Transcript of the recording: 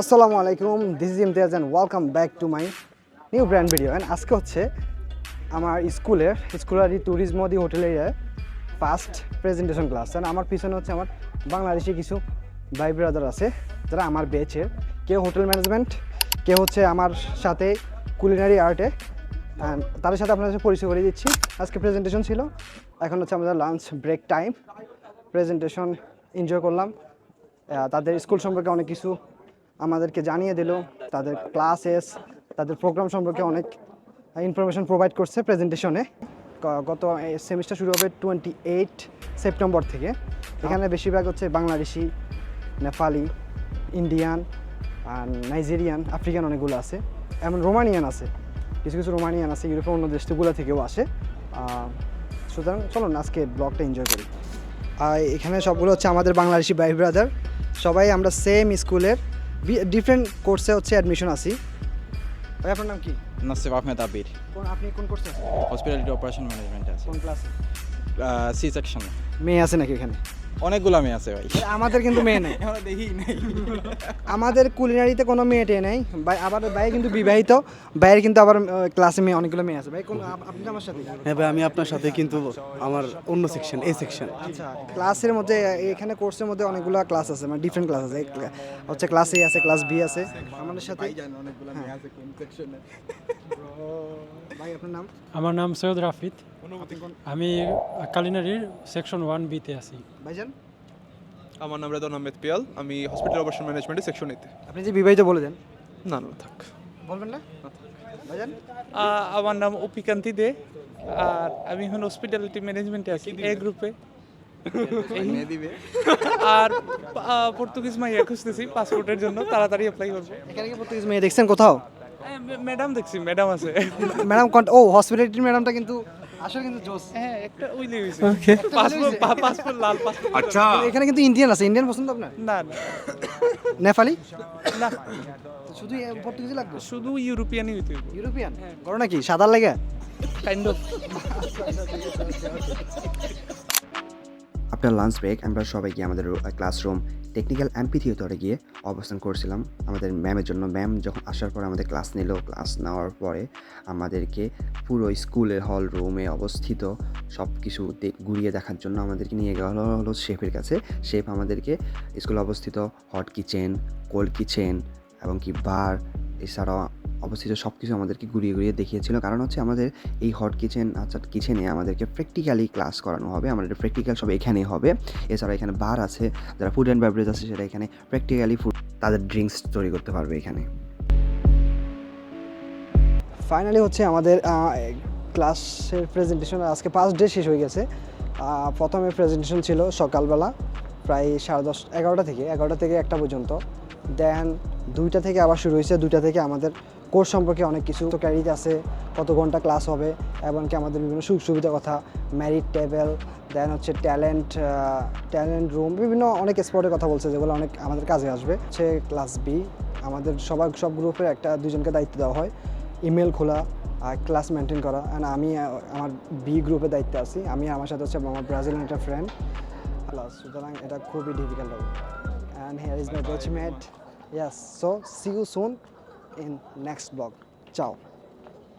আসসালামু আলাইকুম this is Imtiaz and welcome back to my new brand video and আজকে হচ্ছে আমার স্কুলের, স্কুলারি ট্যুরিজম দি হোটেলের ফার্স্ট প্রেজেন্টেশন ক্লাস অ্যান্ড আমার পিছনে হচ্ছে আমার বাংলাদেশি কিছু ভাই ব্রাদার আছে, যারা আমার বেচের কেউ হোটেল ম্যানেজমেন্ট কেউ হচ্ছে আমার সাথে কুলিনারি আর্টে তাদের সাথে আপনাদের পরিচয় করে দিচ্ছি। আজকে প্রেজেন্টেশন ছিল, এখন হচ্ছে আমাদের lunch break time presentation enjoy করলাম। তাদের স্কুল সম্পর্কে অনেক কিছু আমাদেরকে জানিয়ে দিল, তাদের ক্লাসেস তাদের প্রোগ্রাম সম্পর্কে অনেক ইনফরমেশন প্রোভাইড করছে প্রেজেন্টেশনে গত সেমিস্টার শুরু হবে টোয়েন্টি এইট সেপ্টেম্বর থেকে। এখানে বেশিরভাগ হচ্ছে বাংলাদেশি, নেপালি ইন্ডিয়ান আর নাইজেরিয়ান আফ্রিকান অনেকগুলো আছে। এমন রোমানিয়ান আছে। কিছু কিছু রোমানিয়ান আছে ইউরোপের অন্য দেশগুলো থেকেও আসে। সুতরাং চলুন আজকে ব্লগটা এনজয় করি। আর এখানে সবগুলো হচ্ছে আমাদের বাংলাদেশি ভাই ব্রাদার সবাই আমরা সেম স্কুলের ডিফারেন্ট কোর্সে হচ্ছে অ্যাডমিশন আছি। ভাই আপনার নাম কি? নাসিব আহমেদ আবির। কোন আপনি কোন কোর্সে আছেন? হসপিটালিটি অপারেশন ম্যানেজমেন্ট আছে। কোন ক্লাসে সি সেকশন মেয়ে আছে নাকি এখানে? অনেকগুলো মেয়ে আছে ভাই। আমাদের কিন্তু মেয়ে নেই। আমরা দেখি নাই। আমাদের কুলিনারিতে কোনো মেয়ে টেয়ে নেই। ভাই আবার ভাই কিন্তু বিবাহিত। ভাইয়ের কিন্তু আবার ক্লাসে মেয়ে অনেকগুলো মেয়ে আছে। ভাই কোন আপনি আমার সাথে? হ্যাঁ ভাই আমি আপনার সাথে কিন্তু আমার অন্য সেকশন এই সেকশন আচ্ছা ক্লাসের মধ্যে এখানে কোর্সের মধ্যে অনেকগুলো ক্লাস আছে মানে ডিফারেন্ট ক্লাস আছে। হচ্ছে ক্লাস এ আছে ক্লাস বি আছে। আমাদের সাথে ভাই আপনার নাম? আমার নাম সৈয়দ রাফিদ আমি কালিনারির সেকশন ওয়ান বিতে আছি। ভাইজান? আমার নাম রেদন আহমেদ পিয়াল। আমি হসপিটাল অপারেশন ম্যানেজমেন্টে সেকশন এতে আপনি যে বিবাহিত বলে দেন। না না থাক। বলবেন না? ভাইজান? আমার নাম অপিকান্তি দে। আর আমি এখন হসপিটালিটি ম্যানেজমেন্টে আছি এ গ্রুপে আর পর্তুগিজ মাইয়া খুঁজতেছি পাসপোর্টের জন্য তাড়াতাড়ি অ্যাপ্লাই করব। এখানে কি প্রত্যেক মেয়ে দেখছেন কোথাও? ম্যাডাম দেখছি ম্যাডাম আছে। ম্যাডাম ও হসপিটালিটির ম্যাডামটা কিন্তু আসলে কিন্তু জোস। হ্যাঁ একটা উইলে ওকে পাসপোর্ট পাসপোর্ট লাল পাসপোর্ট আচ্ছা। এখানে কিন্তু ইন্ডিয়ান আছে ইন্ডিয়ান পছন্দ আপনার? না না। নেপালি? না। শুধু পর্তুগিজ লাগবে? শুধু ইউরোপিয়ানই হইতে ইউরোপিয়ান? করো নাকি? সাদার লেগে? Kind of after lunch break আমরা সবাই গিয়ে আমাদের ক্লাসরুম টেকনিক্যাল অ্যাম্পি থিয়েটারে গিয়ে অবস্থান করছিলাম। আমাদের ম্যামের জন্য ম্যাম যখন আসার পর আমাদের ক্লাস নিল ক্লাস নেওয়ার পরে আমাদেরকে পুরো স্কুলের হল রুমে অবস্থিত সব কিছু ঘুরিয়ে দেখার জন্য আমাদেরকে নিয়ে গেল হলো শেফের কাছে। শেফ আমাদেরকে স্কুলে অবস্থিত হট কিচেন কোল্ড কিচেন এবং কি বার এছাড়াও অবস্থিত সব কিছু আমাদেরকে ঘুরিয়ে ঘুরিয়ে দেখিয়েছিল। কারণ হচ্ছে আমাদের এই হট কিচেন আচ্ছা কিচেনে আমাদেরকে প্র্যাকটিক্যালি ক্লাস করানো হবে। আমাদের প্র্যাকটিক্যাল সব এখানেই হবে। এছাড়া এখানে বার আছে, যারা ফুড অ্যান্ড বেভারেজ আছে সেটা এখানে প্র্যাকটিক্যালি ফুড তাদের ড্রিঙ্কস তৈরি করতে পারবে এখানে। ফাইনালি হচ্ছে আমাদের ক্লাসের প্রেজেন্টেশন আজকে পাঁচ ডে শেষ হয়ে গেছে। প্রথমে প্রেজেন্টেশন ছিল সকালবেলা প্রায় সাড়ে দশ, এগারোটা থেকে এগারোটা থেকে একটা পর্যন্ত। দেন দুইটা থেকে আবার শুরু হয়েছে, দুইটা থেকে আমাদের কোর্স সম্পর্কে অনেক কিছু। তো ক্যারিজ আছে কত ঘণ্টা ক্লাস হবে এমনকি আমাদের বিভিন্ন সুযোগ সুবিধার কথা ম্যারিট টেবিল দেন হচ্ছে ট্যালেন্ট ট্যালেন্ট রুম বিভিন্ন অনেক স্পটের কথা বলছে যেগুলো অনেক আমাদের কাজে আসবে। হচ্ছে ক্লাস বি আমাদের সবার সব গ্রুপের একটা দুজনকে দায়িত্ব দেওয়া হয়। ইমেল খোলা আর ক্লাস মেনটেন করা। অ্যান্ড আমি আমার বি গ্রুপের দায়িত্বে আছি। আমি আমার সাথে হচ্ছে আমার ব্রাজিলিয়ান একটা ফ্রেন্ড প্লাস সুতরাং এটা খুবই ডিফিকাল্ট হবে। And here is my batchmate yes so see you soon in next blog. Ciao.